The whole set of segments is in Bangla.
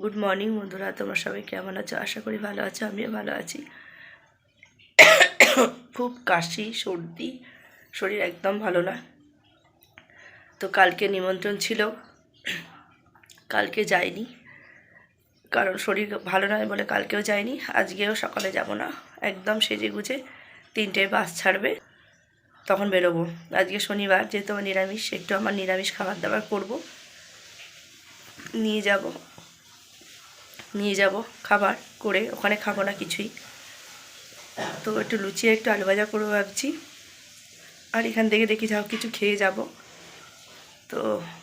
গুড মর্নিং বন্ধুরা, তোমরা সবাই কেমন আছো? আশা করি ভালো আছো, আমিও ভালো আছি। খুব কাশি, সর্দি, শরীর একদম ভালো না। তো কালকে নিমন্ত্রণ ছিল। কালকে যাইনি, কারণ শরীর ভালো নয় বলে কালকেও যাইনি, আজকেও সকালে যাব না। একদম সেজে গুজে তিনটে বাস ছাড়বে, তখন বেরোবো। আজকে শনিবার, যেহেতু আমার নিরামিষ, একটু আমার নিরামিষ খাবার দাবার করব। নিয়ে যাব। নিয়ে যাব খাবার করে, ওখানে খাব না কিছুই। তো একটু লুচি একটু আলু ভাজা করব ভাবছি। আর এখান থেকে দেখি যাও, কিছু খেয়ে যাব। তো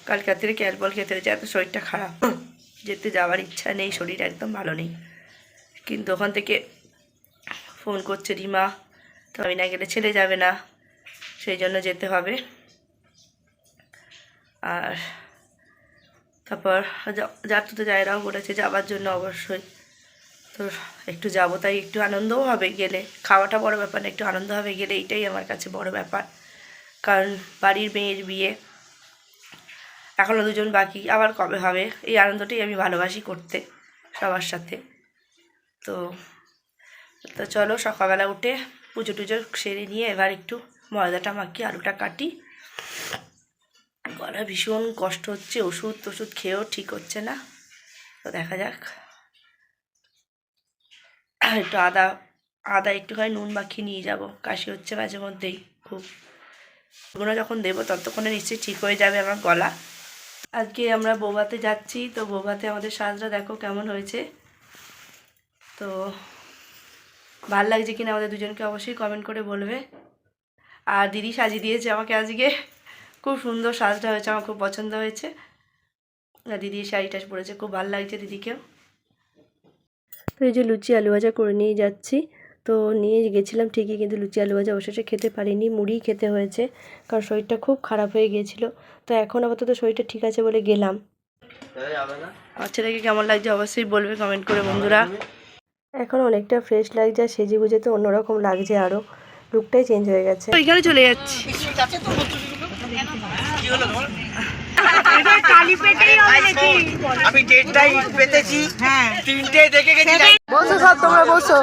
কালকে রাত্রে ক্যালবল খেতে এত শরীরটা খারাপ। যেতে যাওয়ার ইচ্ছা নেই, শরীর একদম ভালো নেই। কিন্তু ওখান থেকে ফোন করছে রিমা, তো আমি না গেলে ছেলে যাবে না, সেই জন্য যেতে হবে। আর তারপর যাত্রা তো জায়রাও বলেছে যাওয়ার জন্য অবশ্যই। তো একটু যাব, তাই একটু আনন্দও হবে গেলে। খাওয়াটা বড় ব্যাপার না, একটু আনন্দ হবে গেলে এইটাই আমার কাছে বড় ব্যাপার। কারণ বাড়ির মেয়ের বিয়ে এখনও দুজন বাকি, আবার কবে হবে? এই আনন্দটাই আমি ভালোবাসি করতে, সবার সাথে। তো তো চলো, সকালবেলা উঠে পুজো টুজো সেরে নিয়ে এবার একটু ময়দাটা মাখিয়ে, আলুটা কাটি গলা ভীষণ কষ্ট হচ্ছে, ওষুধ টষুধ খেয়েও ঠিক হচ্ছে না। তো দেখা যাক। একটু আদা আদা একটুখানি নুন মাখিয়ে নিয়ে যাব। কাশি হচ্ছে মাঝে মধ্যেই খুব। ওগুলো যখন দেবো ততক্ষণে নিশ্চয়ই ঠিক হয়ে যাবে আমার গলা। আজকে আমরা বৌভাতে যাচ্ছি, তো বৌভাতে আমাদের সাজটা দেখো কেমন হয়েছে। তো ভালো লাগছে কিনা আমাদের দুজনকে অবশ্যই কমেন্ট করে বলবে। আর দিদি সাজিয়ে দিয়েছে আমাকে আজকে। খুব সুন্দর সাজটা হয়েছে, আমার খুব পছন্দ হয়েছে। দিদি শাড়িটা পরেছে, খুব ভালো লাগছে দিদিকেও। তো এই যে লুচি আলু ভাজা করে নিয়ে যাচ্ছি। তো নিয়ে গেছিলাম ঠিকই, কিন্তু লুচি আলু ভাজা অবশেষে খেতে পারিনি মুড়ি খেতে হয়েছে, কারণ শরীরটা খুব খারাপ হয়ে গিয়েছিল। তো এখন আপাতত শরীরটা ঠিক আছে বলে গেলাম। আমার ছেলেকে কেমন লাগছে অবশ্যই বলবে কমেন্ট করে, বন্ধুরা। এখন অনেকটা ফ্রেশ লাগছে, আর সেজে গুজে তো অন্যরকম লাগছে আরও লুকটাই চেঞ্জ হয়ে গেছে। ওইখানে চলে যাচ্ছি। কি হলো তোমার? আমি ডেটটাই পেতেছি। তিনটে দেখে গেছি বসো সব তোমরা বসো।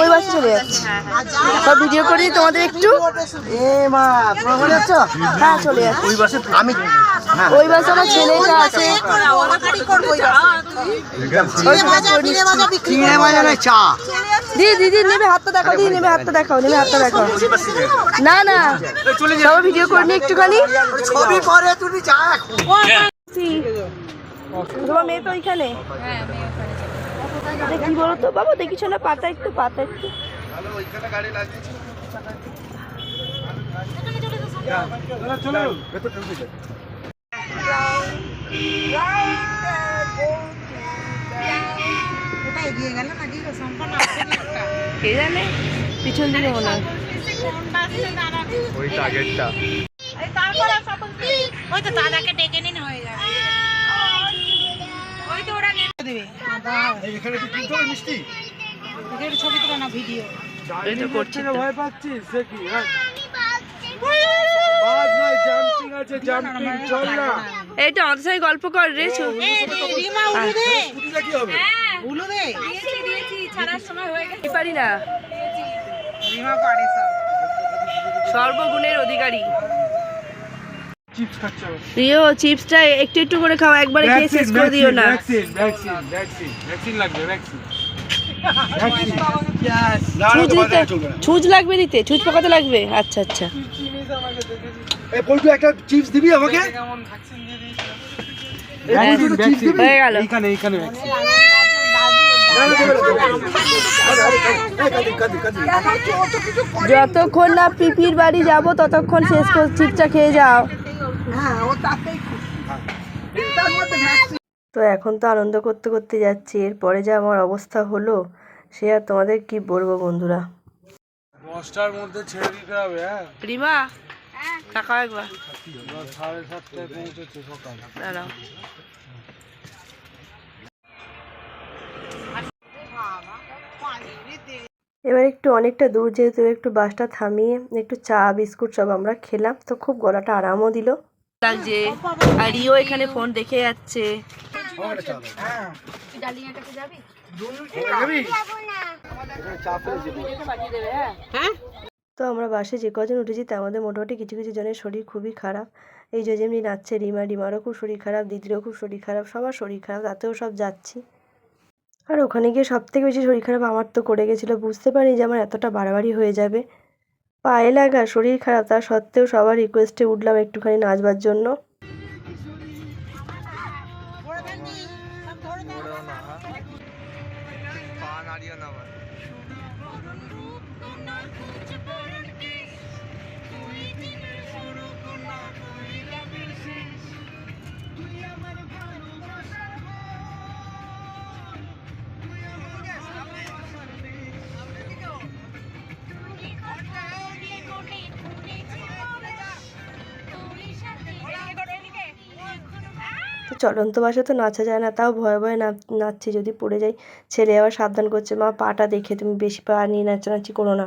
ওই বাসে। চলে যাচ্ছি। সব ভিডিও করি তোমাদের একটু? এ মা প্রমাণ যাচ্ছ? হ্যাঁ চলে যাচ্ছি। ওই বাসে আমি হ্যাঁ। ওই বাসে আমার ছেলেটা আছে। চা দিদি দিদি নেবে হাতটা দেখাও দিদি নেবে হাতটা দেখাও নেবে হাতটা দেখাও। না না। সবাই ভিডিও করে নি একটুখানি। ছবি পরে তুমি চা তোমার মেয়ে তো ওইখানে? কি বলো তো বাবা দেখিছো না পাতা একটু পাতা একটু। কে জানে? পিছন দিকে মনে হয়। ওই টার্গেটটা ওই তো দাদাকে ডেকে নিন হয়ে যাবে ওই তো ওরা দেবে এখানে কি মিষ্টি এখানে ছবি তোলা না ভিডিও এই তো। ভয় পাচ্ছিস? সে কি? হ্যাঁ। বাদ নয় জাম্পিং আছে জাম্পিং চল না। এই তো আমাদের সঙ্গে গল্প কর রে পারি না। সর্বগুণের অধিকারী। প্রিয় চিপসটা একটু একটু করে খাও একবারে খেয়ে শেষ করে দিও না। ভ্যাকসিন ভ্যাকসিন ভ্যাকসিন ভ্যাকসিন লাগবে ভ্যাকসিন ছুঁচ লাগবে দিতে ছুঁচ পাকাতে লাগবে। আচ্ছা আচ্ছা। একটা চিপস দিবি আমাকে? হ্যাঁ, হয়ে গেল। এইখানে এইখানে ভ্যাকসিন যতক্ষণ না পিপির বাড়ি যাব ততক্ষণ শেষ করে চিপসটা খেয়ে যাও। তো এখন তো আনন্দ করতে করতে যাচ্ছি এরপরে যে আমার অবস্থা হলো সে আর তোমাদের কি বলব বন্ধুরা? দশটার মধ্যে ছেড়ে দিতে হবে হ্যাঁ? রিমা তাকাও একবার। সাড়ে সাতটায় পৌঁছেছে সকাল। দাঁড়াও। একটু অনেকটা দূর যেহেতু একটু বাসটা থামিয়ে একটু চা বিস্কুট সব আমরা খেলাম। তো খুব গলাটা আরামও দিল। লাগছে আর রিও এখানে ফোন দেখে যাচ্ছে। হ্যাঁ? তো আমরা বাসে যে কজন উঠেছি তার মধ্যে মোটামুটি কিছু কিছু জনের শরীর খুবই খারাপ। এই যে যেমনি নাচছে রিমা রিমারও খুব শরীর খারাপ দিদিরও খুব শরীর খারাপ সবার শরীর খারাপ তাতেও সব যাচ্ছি। আর ওখানে গিয়ে সব থেকে বেশি শরীর খারাপ আমার তো করে গেছিল। বুঝতে পারি যে আমার এতটা বাড়াবাড়ি হয়ে যাবে। পায়ে লাগা, শরীর খারাপ তা সত্ত্বেও সবার রিকোয়েস্টে উঠলাম একটুখানি নাচবার জন্য। তো চলন্ত বাসে তো নাচা যায় না তাও ভয়ে ভয়ে নাচ নাচছি। যদি পড়ে যাই ছেলে আবার সাবধান করছে মা পাটা দেখে তুমি বেশি পা নিয়ে নাচানাচি করো না।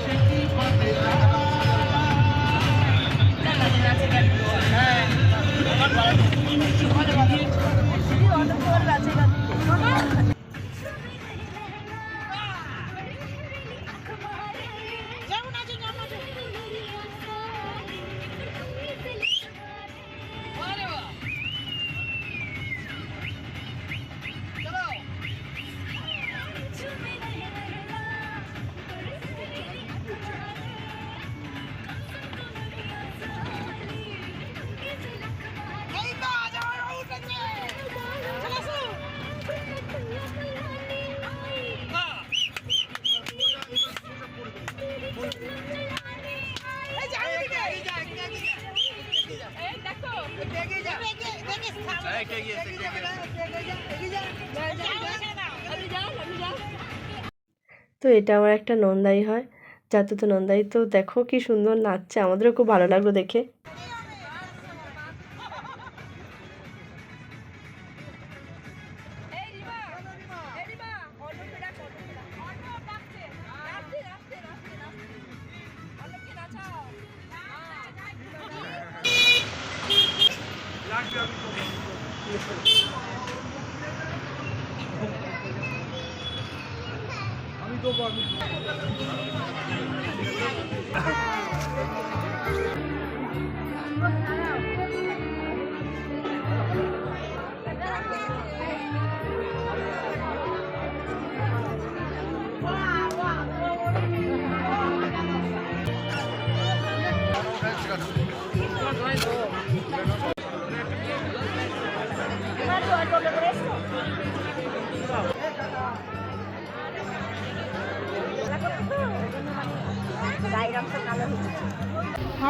তো এটা আমার একটা নন্দাই হয়। যাতে তো নন্দাই তো দেখো কি সুন্দর নাচছে আমাদেরও খুব ভালো লাগল দেখে। Kurban.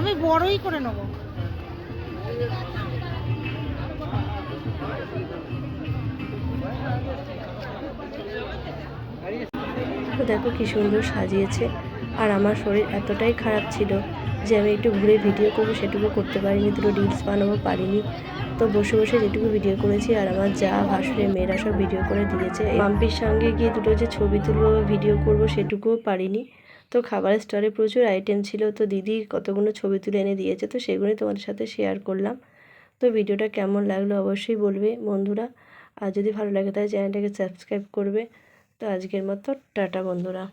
আমি বড়ই করে নেব। দেখো কি সুন্দর সাজিয়েছে। আর আমার শরীর এতটাই খারাপ ছিল যে আমি একটু ঘুরে ভিডিও করব, সেটুকু করতে পারিনি, দুটো রিলস বানাবো পারিনি। তো বসে বসে যেটুকু ভিডিও করেছি আর আমার যা ভাসুরে মেয়েরা সব ভিডিও করে দিয়েছে। মাম্পির সঙ্গে গিয়ে দুটো যে ছবি তুলবো ভিডিও করব সেটুকুও পারিনি। তো খাবারের স্টলে প্রচুর আইটেম ছিল। তো দিদি কতগুলো ছবি তুলে এনে দিয়েছে, তো সেগুলোই তোমাদের সাথে শেয়ার করলাম। তো ভিডিওটা কেমন লাগল অবশ্যই বলবে বন্ধুরা। আর যদি ভালো লাগে তাহলে চ্যানেলটাকে সাবস্ক্রাইব করবে। তো আজকের মতো টাটা বন্ধুরা।